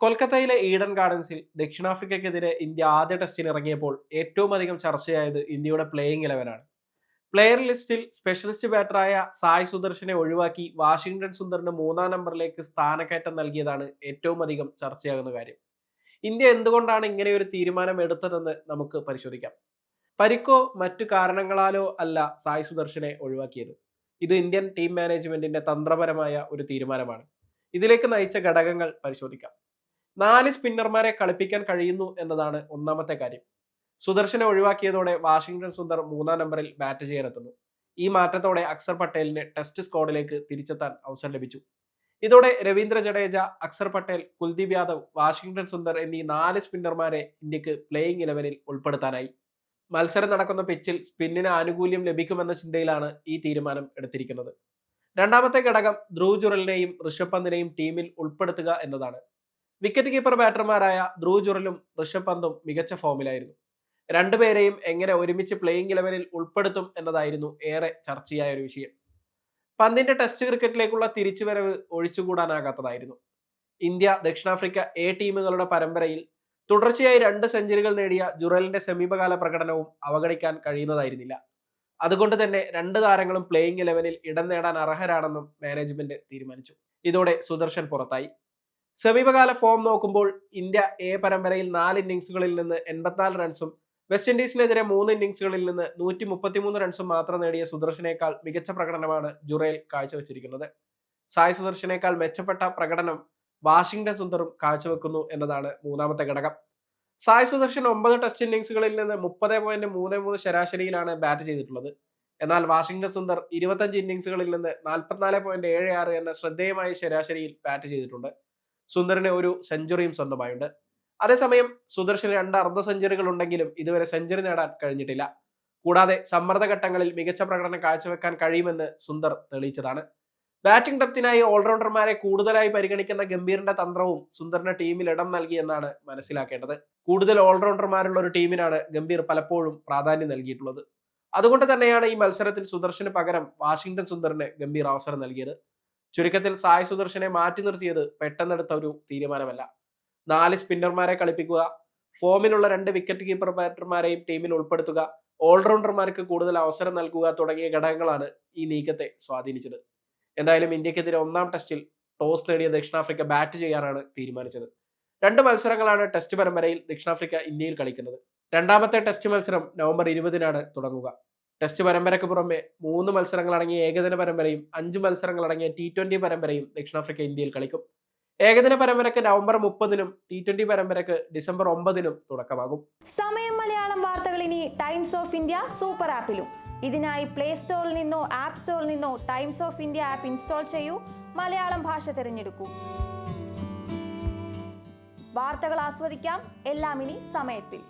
കൊൽക്കത്തയിലെ ഈഡൻ ഗാർഡൻസിൽ ദക്ഷിണാഫ്രിക്കയ്ക്കെതിരെ ഇന്ത്യ ആദ്യ ടെസ്റ്റിന് ഇറങ്ങിയപ്പോൾ ഏറ്റവും അധികം ചർച്ചയായത് ഇന്ത്യയുടെ പ്ലേയിങ് ഇലവനാണ് പ്ലെയർ ലിസ്റ്റിൽ സ്പെഷ്യലിസ്റ്റ് ബാറ്ററായ സായ് സുദർശനെ ഒഴിവാക്കി വാഷിംഗ്ടൺ സുന്ദറിന് മൂന്നാം നമ്പറിലേക്ക് സ്ഥാനക്കയറ്റം നൽകിയതാണ് ഏറ്റവും അധികം ചർച്ചയാകുന്ന കാര്യം. ഇന്ത്യ എന്തുകൊണ്ടാണ് ഇങ്ങനെ ഒരു തീരുമാനം എടുത്തതെന്ന് നമുക്ക് പരിശോധിക്കാം. പരിക്കോ മറ്റു കാരണങ്ങളാലോ അല്ല സായ് സുദർശനെ ഒഴിവാക്കിയത്. ഇത് ഇന്ത്യൻ ടീം മാനേജ്മെന്റിന്റെ തന്ത്രപരമായ ഒരു തീരുമാനമാണ്. ഇതിലേക്ക് നയിച്ച ഘടകങ്ങൾ പരിശോധിക്കാം. നാല് സ്പിന്നർമാരെ കളിപ്പിക്കാൻ കഴിയുന്നു എന്നതാണ് ഒന്നാമത്തെ കാര്യം. സുദർശനെ ഒഴിവാക്കിയതോടെ വാഷിംഗ്ടൺ സുന്ദർ മൂന്നാം നമ്പറിൽ ബാറ്റ് ചെയ്യാനെത്തുന്നു. ഈ മാറ്റത്തോടെ അക്സർ പട്ടേലിന് ടെസ്റ്റ് സ്ക്വാഡിലേക്ക് തിരിച്ചെത്താൻ അവസരം ലഭിച്ചു. ഇതോടെ രവീന്ദ്ര ജഡേജ അക്സർ പട്ടേൽ കുൽദീപ് യാദവ് വാഷിംഗ്ടൺ സുന്ദർ എന്നീ നാല് സ്പിന്നർമാരെ ഇന്ത്യയ്ക്ക് പ്ലേയിങ് ഇലവനിൽ ഉൾപ്പെടുത്താനായി. മത്സരം നടക്കുന്ന പിച്ചിൽ സ്പിന്നിന് ആനുകൂല്യം ലഭിക്കുമെന്ന ചിന്തയിലാണ് ഈ തീരുമാനം എടുത്തിരിക്കുന്നത്. രണ്ടാമത്തെ ഘടകം ധ്രുവ് ജുറലിനെയും ഋഷഭ് പന്തിനെയും ടീമിൽ ഉൾപ്പെടുത്തുക എന്നതാണ്. വിക്കറ്റ് കീപ്പർ ബാറ്റർമാരായ ധ്രുവ് ജുറലും ഋഷഭ് പന്തും മികച്ച ഫോമിലായിരുന്നു രണ്ടുപേരെയും എങ്ങനെ ഒരുമിച്ച് പ്ലേയിങ് ഇലവനിൽ ഉൾപ്പെടുത്തും എന്നതായിരുന്നു ഏറെ ചർച്ചയായ ഒരു വിഷയം. പന്തിന്റെ ടെസ്റ്റ് ക്രിക്കറ്റിലേക്കുള്ള തിരിച്ചുവരവ് ഒഴിച്ചുകൂടാനാകാത്തതായിരുന്നു. ഇന്ത്യ ദക്ഷിണാഫ്രിക്ക എ ടീമുകളുടെ പരമ്പരയിൽ തുടർച്ചയായി രണ്ട് സെഞ്ചുറികൾ നേടിയ ജുറലിന്റെ സമീപകാല പ്രകടനവും അവഗണിക്കാൻ കഴിയുന്നതായിരുന്നില്ല. അതുകൊണ്ട് തന്നെ രണ്ട് താരങ്ങളും പ്ലേയിങ് ഇലവനിൽ ഇടം നേടാൻ അർഹരാണെന്നും മാനേജ്മെന്റ് തീരുമാനിച്ചു. ഇതോടെ സുദർശൻ പുറത്തായി. സമീപകാല ഫോം നോക്കുമ്പോൾ ഇന്ത്യ എ പരമ്പരയിൽ നാല് ഇന്നിങ്സുകളിൽ നിന്ന് എൺപത്തിനാല് റൺസും വെസ്റ്റ് ഇൻഡീസിനെതിരെ മൂന്ന് ഇന്നിങ്സുകളിൽ നിന്ന് നൂറ്റി മുപ്പത്തിമൂന്ന് റൺസും മാത്രം നേടിയ സുദർശനേക്കാൾ മികച്ച പ്രകടനമാണ് ജുറേൽ കാഴ്ചവെച്ചിരിക്കുന്നത്. സായ് സുദർശനേക്കാൾ മെച്ചപ്പെട്ട പ്രകടനം വാഷിംഗ്ടൺ സുന്ദറും കാഴ്ചവെക്കുന്നു എന്നതാണ് മൂന്നാമത്തെ ഘടകം. സായ് സുദർശൻ ഒമ്പത് ടെസ്റ്റ് ഇന്നിങ്സുകളിൽ നിന്ന് മുപ്പത് പോയിന്റ് മൂന്ന് മൂന്ന് ശരാശരിയിലാണ് ബാറ്റ് ചെയ്തിട്ടുള്ളത്. എന്നാൽ വാഷിംഗ്ടൺ സുന്ദർ ഇരുപത്തഞ്ച് ഇന്നിങ്സുകളിൽ നിന്ന് നാൽപ്പത്തിനാല് പോയിന്റ് ഏഴ് ആറ് എന്ന ശ്രദ്ധേയമായ ശരാശരിയിൽ ബാറ്റ് ചെയ്തിട്ടുണ്ട്. സുന്ദറിന് ഒരു സെഞ്ചുറിയും സ്വന്തമായുണ്ട്. അതേസമയം സുദർശന് രണ്ട് അർദ്ധ സെഞ്ചുറികൾ ഉണ്ടെങ്കിലും ഇതുവരെ സെഞ്ചുറി നേടാൻ കഴിഞ്ഞിട്ടില്ല. കൂടാതെ സമ്മർദ്ദ ഘട്ടങ്ങളിൽ മികച്ച പ്രകടനം കാഴ്ചവെക്കാൻ കഴിയുമെന്ന് സുന്ദർ തെളിയിച്ചതാണ്. ബാറ്റിംഗ് ഡെപ്തിനായി ഓൾറൗണ്ടർമാരെ കൂടുതലായി പരിഗണിക്കുന്ന ഗംഭീറിന്റെ തന്ത്രവും സുന്ദറിന്റെ ടീമിൽ ഇടം നൽകിയെന്നാണ് മനസ്സിലാക്കേണ്ടത്. കൂടുതൽ ഓൾറൗണ്ടർമാരുള്ള ഒരു ടീമിനാണ് ഗംഭീർ പലപ്പോഴും പ്രാധാന്യം നൽകിയിട്ടുള്ളത്. അതുകൊണ്ട് തന്നെയാണ് ഈ മത്സരത്തിൽ സുദർശന് പകരം വാഷിംഗ്ടൺ സുന്ദറിന് ഗംഭീർ അവസരം നൽകിയത്. ചുരുക്കത്തിൽ സായ് സുദർശനെ മാറ്റി നിർത്തിയത് പെട്ടെന്നെടുത്ത ഒരു തീരുമാനമല്ല. നാല് സ്പിന്നർമാരെ കളിപ്പിക്കുക ഫോമിലുള്ള രണ്ട് വിക്കറ്റ് കീപ്പർ ബാറ്റർമാരെയും ടീമിൽ ഉൾപ്പെടുത്തുക ഓൾറൗണ്ടർമാർക്ക് കൂടുതൽ അവസരം നൽകുക തുടങ്ങിയ ഘടകങ്ങളാണ് ഈ നീക്കത്തെ സ്വാധീനിച്ചത്. എന്തായാലും ഇന്ത്യക്കെതിരെ ഒന്നാം ടെസ്റ്റിൽ ടോസ് നേടിയ ദക്ഷിണാഫ്രിക്ക ബാറ്റ് ചെയ്യാനാണ് തീരുമാനിച്ചത്. രണ്ട് മത്സരങ്ങളാണ് ടെസ്റ്റ് പരമ്പരയിൽ ദക്ഷിണാഫ്രിക്ക ഇന്ത്യയിൽ കളിക്കുന്നത്. രണ്ടാമത്തെ ടെസ്റ്റ് മത്സരം നവംബർ ഇരുപതിനാണ് തുടങ്ങുക. ടെസ്റ്റ് പരമ്പരയ്ക്ക് പുറമെ മൂന്ന് മത്സരങ്ങൾ അടങ്ങിയ ഏകദിന പരമ്പരയും അഞ്ച് മത്സരങ്ങൾ അടങ്ങിയ ടി ട്വന്റി പരമ്പരയും ദക്ഷിണാഫ്രിക്ക ഇന്ത്യയിൽ കളിക്കും. ഏകദിന പരമ്പരയ്ക്ക് നവംബർ മുപ്പതിനും ടി ട്വന്റി പരമ്പരയ്ക്ക് ഡിസംബർ ഒമ്പതിനും തുടക്കമാകും. സമയം മലയാളം വാർത്തകൾ ഇനി ടൈംസ് ഓഫ് ഇന്ത്യ സൂപ്പർ ആപ്പിലും ഇതിനായി പ്ലേ സ്റ്റോറിൽ നിന്നോ ആപ്പ് സ്റ്റോറിൽ നിന്നോ Times of India app install ചെയ്യൂ. മലയാളം ഭാഷ തിരഞ്ഞെടുക്കൂ. വാർത്തകൾ ആസ്വദിക്കാം. എല്ലാം ഇനി സമയത്തിൽ.